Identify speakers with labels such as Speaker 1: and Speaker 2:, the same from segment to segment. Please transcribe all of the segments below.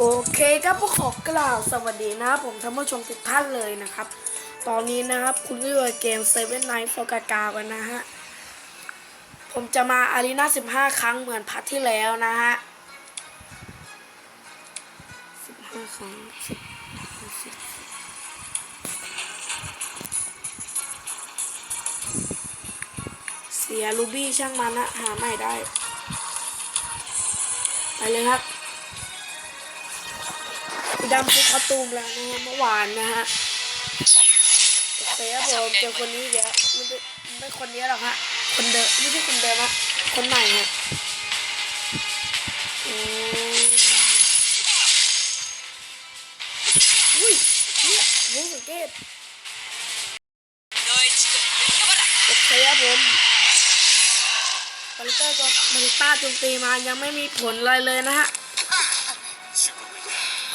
Speaker 1: โอเคครับก็ขอกล่าวสวัสดีนะครับผมท่านผู้ชมทุกท่านเลยนะครับ ตอนนี้นะครับคุณก็อยู่กับเกม Seven Night f o กากากันนะฮะ ผมจะมาอารีนา15ครั้งเหมือนพัทที่แล้วนะฮะ15ครั้งเสียลูบี้ช่างมันนะหาใหม่ได้ ไปเลยครับ ดำซื้อคอตูมแล้วนะฮะเมื่อวานนะฮะโอเคครับผมเจอคนนี้อีกแล้วไม่ได้ไม่คนนี้หรอกฮะ คนเดิมไม่ใช่คนเดิมฮะคนใหม่ฮะอืมอุ้ยเนี่ยรู้สังเกตโอเคครับผมมาริต้าตัวมาริต้าโจมตีมายังไม่มีผลอะไรเลยนะฮะ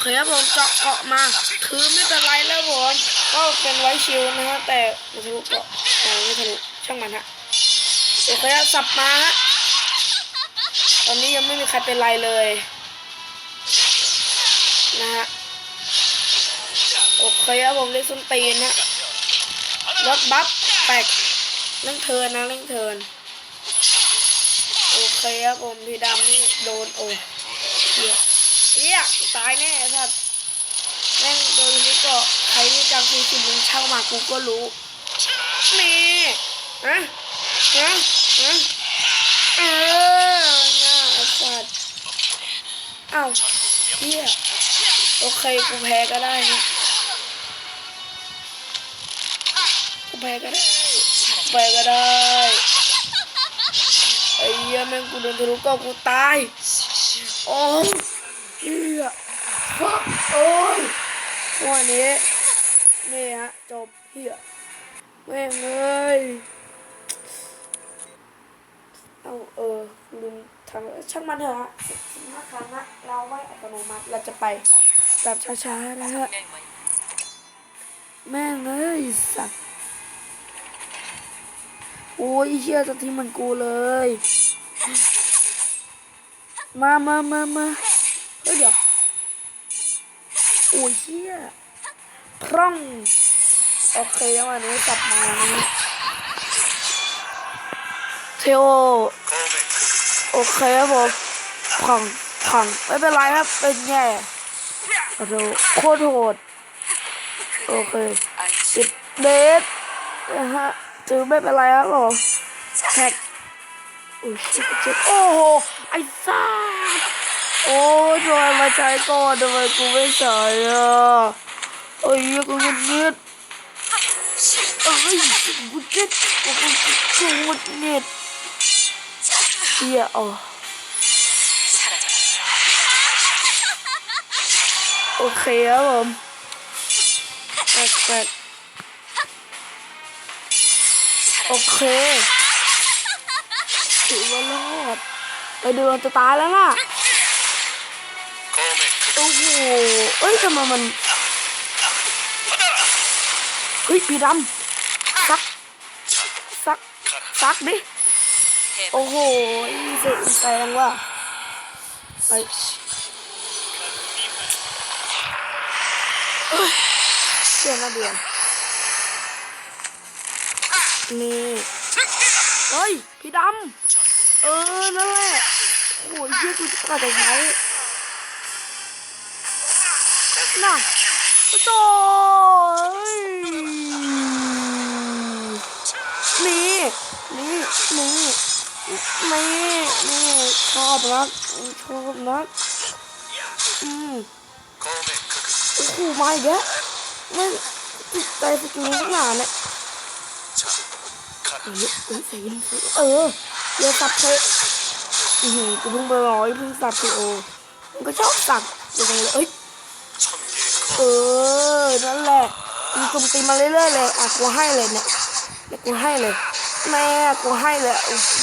Speaker 1: เคครับผมเจาะเกาะมา คือไม่เป็นไรแล้วผมก็เป็นไว้ชิลนะฮะแต่ไม่ทะลุเกาะแต่ไม่ทะลุช่างมันฮะโอเคครับสับมาฮะตอนนี้ยังไม่มีใครเป็นไรเลยนะฮะโอเคครับผมเล่นส้นตีนฮะรถบัฟแตกเร่งเทินนะเร่งเทินโอเคครับผมพี่ดำนี่โดนโอ้เหี้ย เอี้ยตายแน่สัตว์แม่งโดนนี้ก็ใครที่จำซีสิมึงเช่ามากูก็รู้นี่ฮะฮะฮะเออน่าสัตว์อ้าวเอี้ยโอเคกูแพ้ก็ได้นะกูแพ้ก็ได้กูแพ้ก็ได้ไอ้เหี้ยแม่งกูโดนทะลุก็กูตายโอ้ เฮียฟักโอ้ยวันนี้นี่ฮะจบเฮียแม่งเลยเอาเออลืมทำช่างมันเถอะฮะสิบห้าครั้งนะเราไม่อัตโนมัติเราจะไปแบบช้าๆนะฮะแม่งเลยสัตว์โอ้ยเฮียจะทิ้งมันกูเลย มามามามา เฮ้ยเดี๋ยวโอ้ยเฮียพร่องโอเควันนี้กลับมาเทโอโอเคครับผมพังพังไม่เป็นไรครับเป็นแง่โอ้โหโคตรโหดโอเคสิบเดทนะฮะถือไม่เป็นไรครับผมแท็กโอ้ยชิบเจ็บโอ้โหไอ้ซ่า โอ้ยทำไมมาใช้ก่อนทำไมกูไม่ใช้อะเอ้ยกูงุดเงิดเอ้ยกูเจ็บกูกูกูงุดเงิดเฮียอ๋อโอเคครับผมแปลกแปลกโอเคถือว่ารอดไปดูมันจะตายแล้วล่ะ โอ้โหเอ้ยทำไมมันเฮ้ยพี่ดำซักซักซักดิโอ้โหเสร็จแซงว่ะไปเอ้ยเสียนะเดือนนี่เฮ้ยพี่ดำเออนั่นแหละโอ้ยเยี่ยกูจะกระจะใช้ น่ะโจ้นี่นี่นี่นี่นี่ชอบนักชอบนักอืมโอ้โหมาอีกแล้วไม่ติดใจสกิลนี้ตั้งนานเนี่ยเออเออใส่ยินเออเดี๋ยวสับเทอือหือกูเพิ่งไปร้อยเพิ่งสับพีโอมันก็ชอบสับอย่างเงี้ยเอ้ย เออ นั่นแหละมึงโจมตีมาเรื่อยๆเลย อะกูให้เลยเนี่ยเนี่ยกูให้เลยแม่กูให้เลย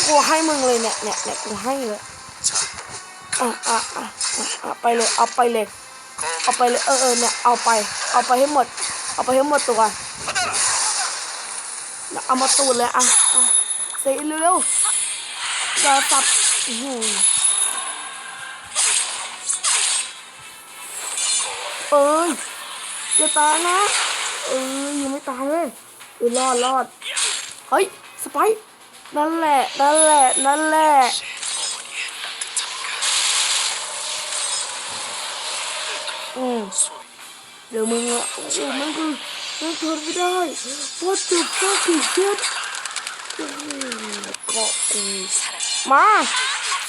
Speaker 1: กูให้มึงเลยเนี่ยเนี่ยเนี่ยกูให้เลยอะอะอะอะไปเลย เอาไปเลย เอาไปเลย เออเออเนี่ย เอาไป เอาไปให้หมด เอาไปให้หมดตัวเอามาตูดเลยอะอะเสียเร็วๆอย่าสับอือ เอ้ยอย่าตายนะ เอ้ยยังไม่ตายเลยเออรอดรอดเฮ้ยสไปนั่นแหละนั่นแหละนั่นแหละอืมเดี๋ยวมึงอะโอ้โหมันคือมันทนไม่ได้ว่าจุดก็คือเชือดโอ้โหเกาะกูมา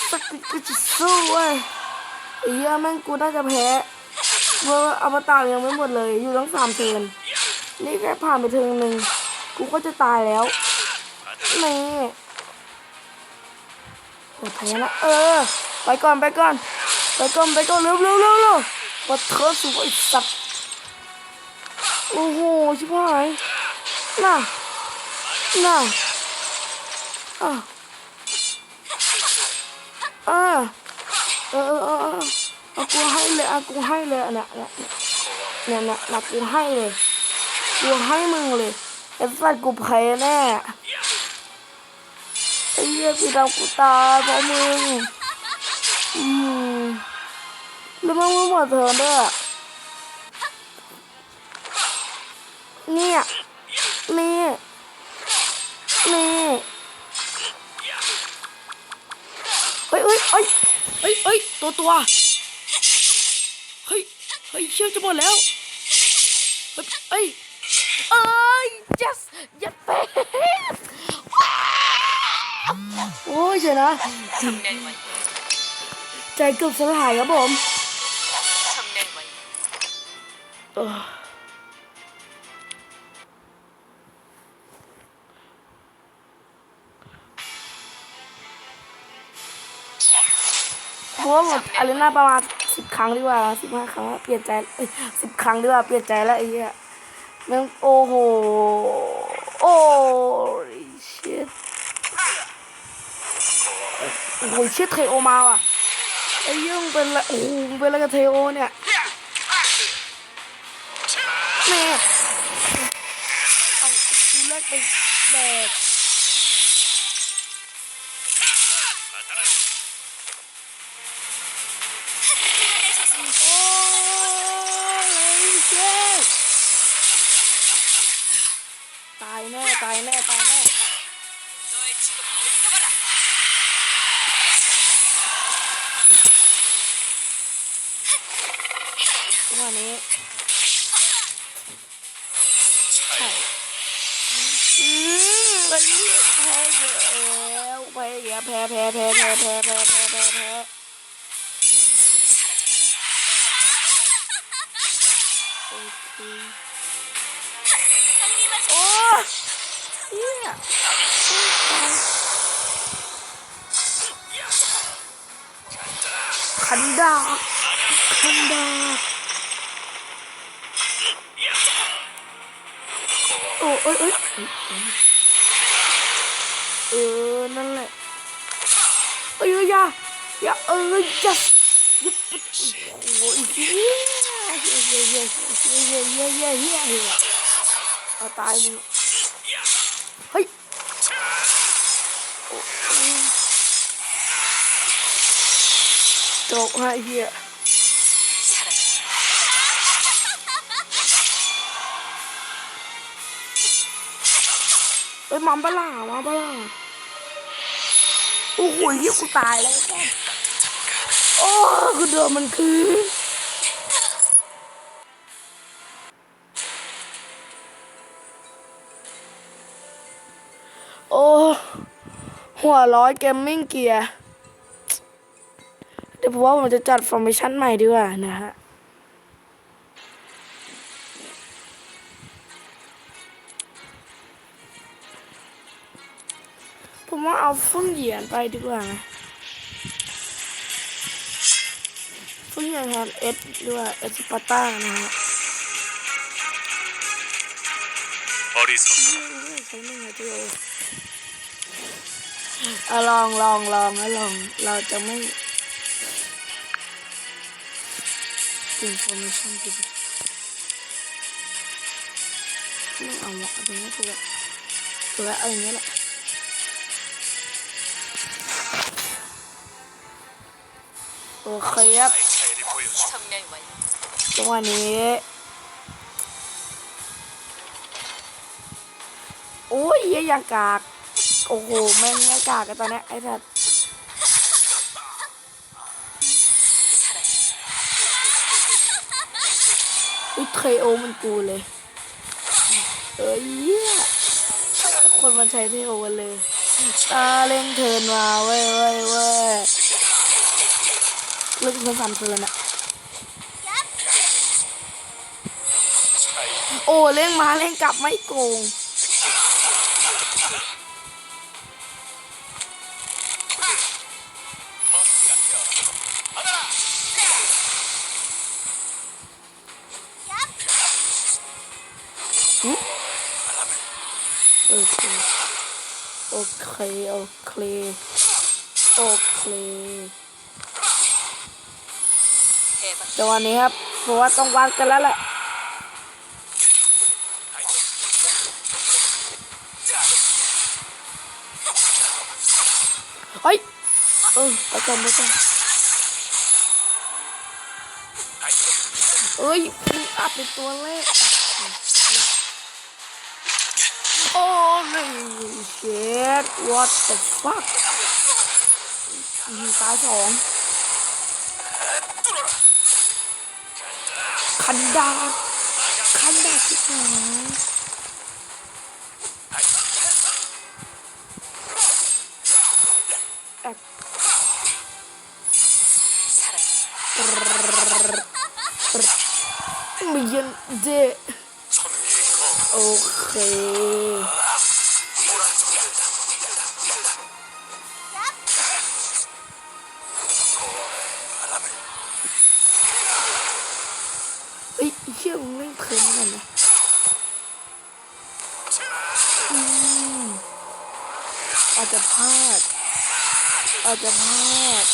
Speaker 1: สักก็จะสู้เว้ยไอ้เหี้ยแม่งกูน่าจะแพ้ เมื่ออวตารยังไม่หมดเลย อยู่ทั้งสามเทิร์นนี่แค่ผ่านไปเทิร์นหนึ่งกูก็จะตายแล้วนี่โอ้แพ้ละเออ ไปก่อนไปก่อนไปก่อนไปก่อนเร็วเร็วเร็วเร็ววัดเทิร์นสูงไอ้สัตว์โอ้โหชิบหายน่ะน่ะอะอะเออเออเออ อากูให้เลยอากูให้เลยเนี่ยเนี่ยเนี่ยเนี่ยเนี่ยกูให้เลยกูให้มึงเลยไอ้สัตว์กูแพ้แน่ไอ้เหี้ยกูทำกูตายเพราะมึงอืมแล้วมึงไม่หมดเถินด้วยเนี่ยนี่นี่เฮ้ยเฮ้ยเฮ้ยเฮ้ยตัวตัว เฮ้ยเชี่ยวจะหมดแล้ว เฮ้ย เอ้ย yes yes โอ้ยเจ๋นะใจเกือบสลายครับผม
Speaker 2: ทอ้
Speaker 1: ไหมเพราะอะไรน่ประมาณ สิบครั้งดีกว่าสิบห้าครั้งเปลี่ยนใจสิบครั้งดีกว่าเปลี่ยนใจแล้วไอ้เหี้ยแม่งโอ้โหโอ้ยชิตโอ้โหชิตเทโอมาว่ะไอ้ยมึงเป็นอะไรโอ้โหเป็นอะไรกับเทโอเนี่ยแม่เอาคูเล็กไปแบก ตายแม่ตายแม่วันนี้ใช่อืมวันนี้แพ้เยอะแล้วแพ้แพ้แพ้แพ้แพ้แพ้แพ้แพ้ เหี้ยขันดาบขันดาโอ้เอ้ยเอ้ยเออ นั่นแหละเอ้ยอย่าอย่าเอ้ยอย่าอย่าโอ้ยเฮียเฮียเฮียเฮียเฮียเฮียเฮียเฮียเฮียเฮียเอาตายมึง เฮ้ยตกมาเฮียเอ้ยมาบ้าล่ามาบ้าล่าโอ้โหเยี่กูตายแล้ว โอ้คือเดนมันคือ โอ้ หัวร้อยเกมมิ่งเกียร์ เดี๋ยวผมว่าผมจะจัดฟอร์เมชั่นใหม่ดีกว่านะฮะ ผมว่าเอาฟุ้งเหยียนไปดีกว่านะฟุ้งเหยียนแทนเอสด้วยเอสปาต้านะฮะ
Speaker 3: 어리석
Speaker 1: ใช้หนึ่งนาที เอาลองลองลองแล้วลอง เราจะไม่อินโฟมชันดีไม่เอาหรอกเอาตรงนี้ถูแล้วถูแล้วเอาอย่งนี้แหละโอเคครับจังหวะนี้โอ้ยยังกาก โอ้โหแม่งไม่กากันตอนนี้ไอ้สัตว์อุ้ยเคโอมันกูเลย เอ้ยคนมันใช้เทโอกันเลย ตาเล่นเทินมาเว้ยเว้ยเว้ยเลิกมันสั่นเทินอะโอ้เล่งมาเล่งกลับไม่โกง โอเค โอเคโอเค
Speaker 2: 대 박.
Speaker 1: จังหวะนี้ครับเพราะว่าต้องวัดกันแล้วแหละเฮ้ยเออไปก่อนไปก่อนเอ้ยอัดเป็นตัวเลข Holy shit what the fuck ยิงตายสองคันดาคันดาที่สองแอบ
Speaker 2: ไม่
Speaker 1: ยันเดโอเค อาจจะพลาด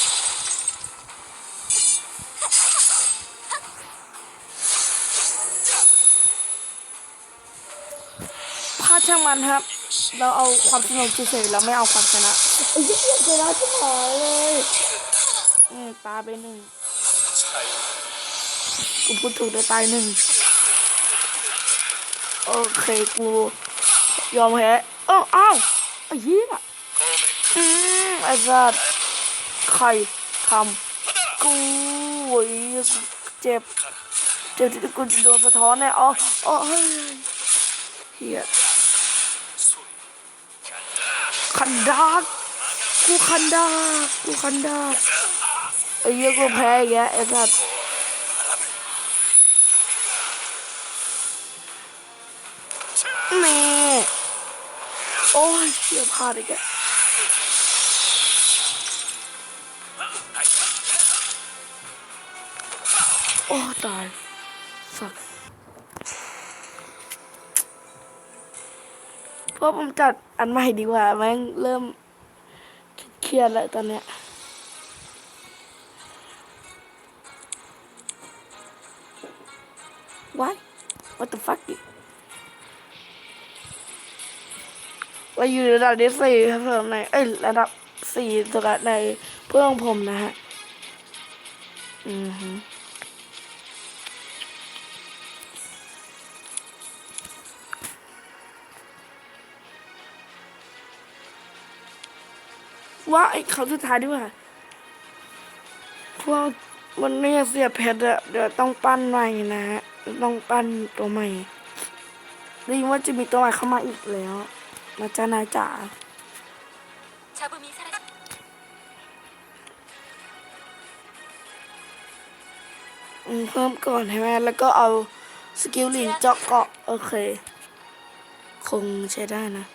Speaker 1: พลาดช่างมันครับ เราเอาความสนุกเฉยๆเราไม่เอาความชนะไอ้เหี้ยชนะที่หายเลยอืมตายไปหนึ่งกูพูดถูกเลยตายหนึ่งโอเคกูยอมแพ้เอ้าอ้าวไอ้เหี้ยอืม ไอ้สัตว์ใครทำกูโอ้ยเจ็บ เจ็บที่กูโดนสะท้อนเนี่ยอ๋ออ๋อเฮียคันดากกูคันดากกูคันดากไอ้เหี้ยกูแพ้อีกไอ้สัตว์นี่โอ้ยเชี่ยพลาดอีกแล้ว โอ้ตายสักเพราะผมจัดอันใหม่ดีกว่าแม่งเริ่มเครียดแล้วตอนเนี้ย What What the fuck เราอยู่ระดับที่สี่ครับผมในเอ้ยระดับสี่ตัวในเพื่อนของผมนะฮะ อือฮึ ว่าไอ้เขาสุดท้ายด้วยพวกะวันนี้เสียเพชรอะเดี๋ยวต้องปั้นใหม่นะต้องปั้นตัวใหม่ได้ยินว่าจะมีตัวใหม่เข้ามาอีกแล้ว มาจานายจ๋าเพิ่มก่อนใช่ไหมแล้วก็เอาสกิลลินเจาะเกาะโอเค คงใช้ได้นะ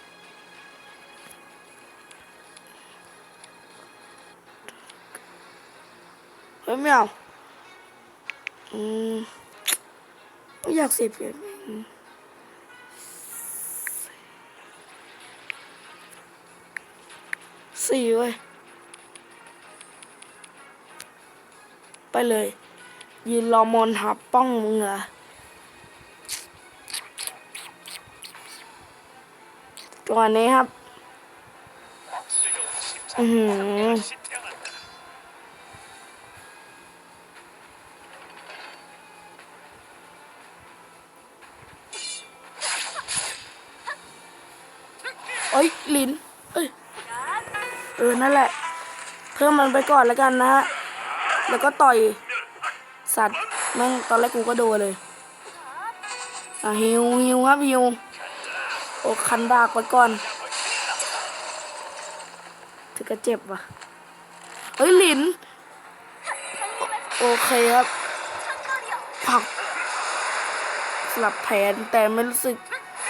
Speaker 1: ไม่เอาอืมไม่อยากเสียเปรียบอืมสี่เว้ย ไปเลย ยืนรอมอนหาป้องมึงเหรอตัวนี้ครับ อือ ออนั่นแหละ เพิ่มมันไปก่อนแล้วกันนะฮะแล้วก็ต่อย สัตว์แม่งตอนแรกกูก็โดนเลย อะฮิวฮิวครับฮิวโอ้คันดากไปก่อนถึงก็เจ็บว่ะเฮ้ยหลิน โอเคครับผักสลับแผนแต่ไม่รู้สึก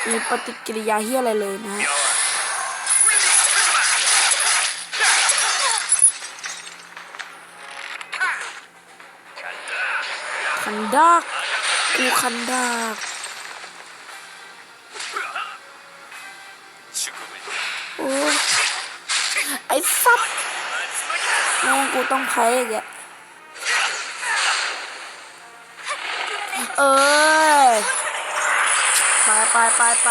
Speaker 1: มีปฏิกิริยาเฮียอะไรเลยนะฮะคัน ดักกูคันดักโอ้ไอ้สัตว์น้องกูต้องแพ้อีกอะเออไปไปไปไป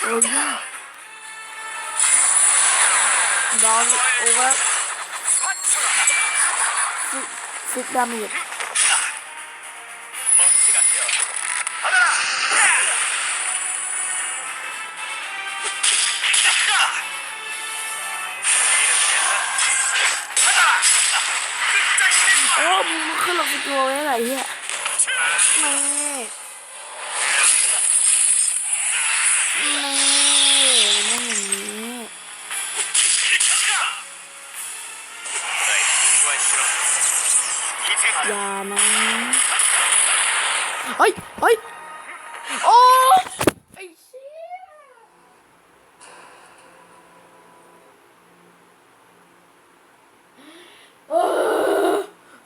Speaker 1: โอ้ยดาวโอ้ยิกดามจโอ้มึงขึ้นลงไปตัวไว้ไหนเฮียแม่ อย่านะเฮ้ยเฮ้ยโอ้ไอเชี่ย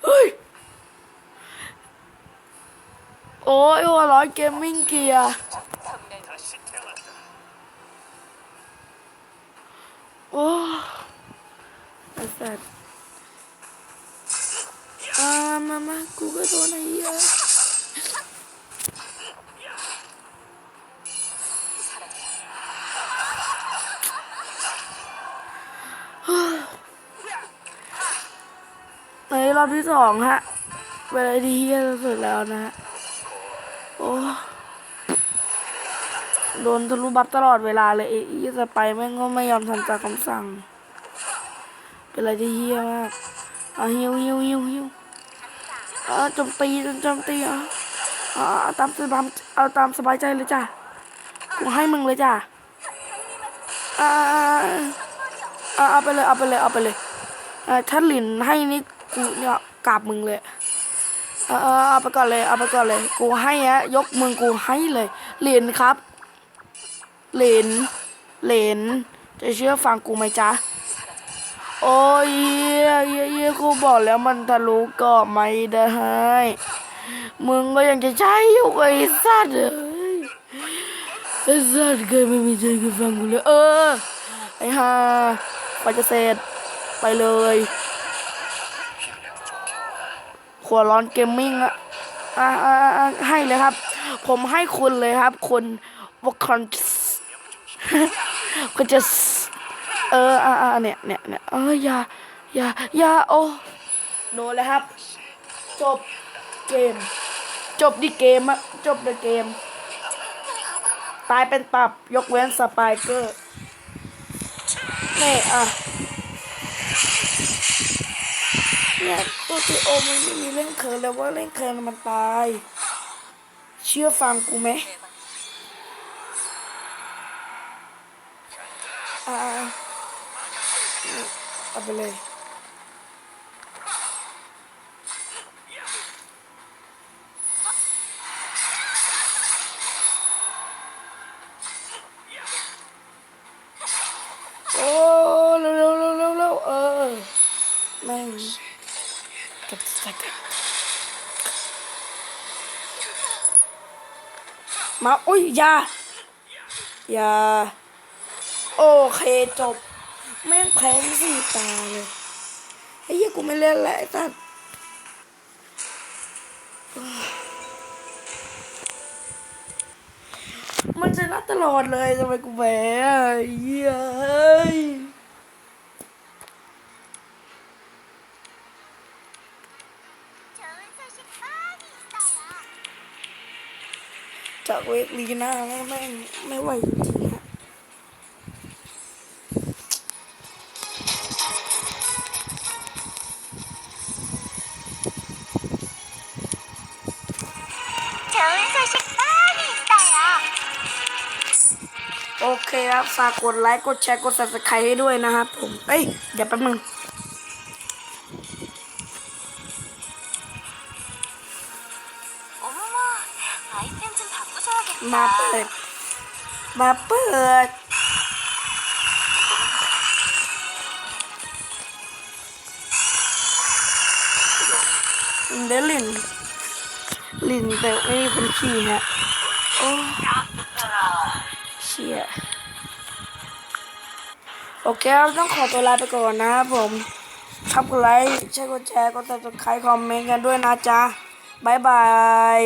Speaker 1: เฮ้ย โอ้ยหัวร้อยเกมมิ่งเกียร์โอ้ไอ้สัส มามากูก็โดนไอ้เหี้ยในรอบที่สองฮะเวลาที่เฮียสุดแล้วนะฮะ โอ้โดนทะลุบัฟตลอดเวลาเลยไอ้อีสไปแม่งก็ไม่ยอมทำตามคำสั่ง เป็นอะไรที่เฮียมากอะฮิวฮิวฮิวฮิวอะ โจมตีโจมตีเอาตามสบายเอาตามสบายใจเลยจ้ะกูให้มึงเลยจ้ะอ่าอ่าเอาไปเลยเอาไปเลยเอาไปเลยอ่าถ้าหลินให้นี่กูเนี่ยกราบมึงเลยเออเอาไปก่อนเลยเอาไปก่อนเลย กูให้ฮะยกมือกูให้เลยเหรียญครับเหรียญเหรียญจะเชื่อฟังกูไหมจ๊ะ โอ้ยเหี้ยเย้กูบอกแล้วมันทะลุเกาะไม่ได้ มึงก็ยังจะใช้อยู่ไอ้สัตว์เอยไอ้สัตว์เคยไม่มีใจกับฟังกูเลยเออ ไอ้ห่าไปจะเสร็จไปเลยหัวร้อนเกมมิ่งอะอ่าให้เลยครับ ผมให้คุณเลยครับ คุณวอคอนคุณจะ เอออ่าเนี่ยเนี่ยเนี่ยเอออย่าอย่าอย่าโอ้โดนเลยครับ จบเกม จบดิเกมอะจบเดเกม ตายเป็นตับยกเว้นสไปเกอร์นี่อะเนี่ยตัวทีโอมันไม่มีเล่นเคิร์แล้วว่าเล่นเคิร์มันตาย เชื่อฟังกูไหมอ่า เอาไปเลย โอ้เร็วเร็วเร็วเร็วเร็วเออแม่งกับสักมาอุ้ยอยาอย่าโอเคจบ แม่งแพ้สี่ตาเลยไอ้เหี้ยกูไม่เล่นแล้วไอ้สัสมันชนะตลอดเลยทำไมกูแพ้อะไอ้เหี้ยเฮ้ยจากเวกลีน่าไม่ไม่ไม่ไหวจริง ฝากกดไลค์กดแชร์กดซับสไครต์ให้ด้วยนะครับผมเอ้ยเดี๋ยวแป๊บนึงมาเปิด มาเปิด เดลินลินแต่ไม่เป็นขี้ฮะ โอ้เชี่ย เคเราต้องขอตัวลาไปก่อนนะครับผมชอบกดไลค์ใช่กดแชร์กดติดตามคอมเมนต์กันด้วยนะจ๊ะบายบาย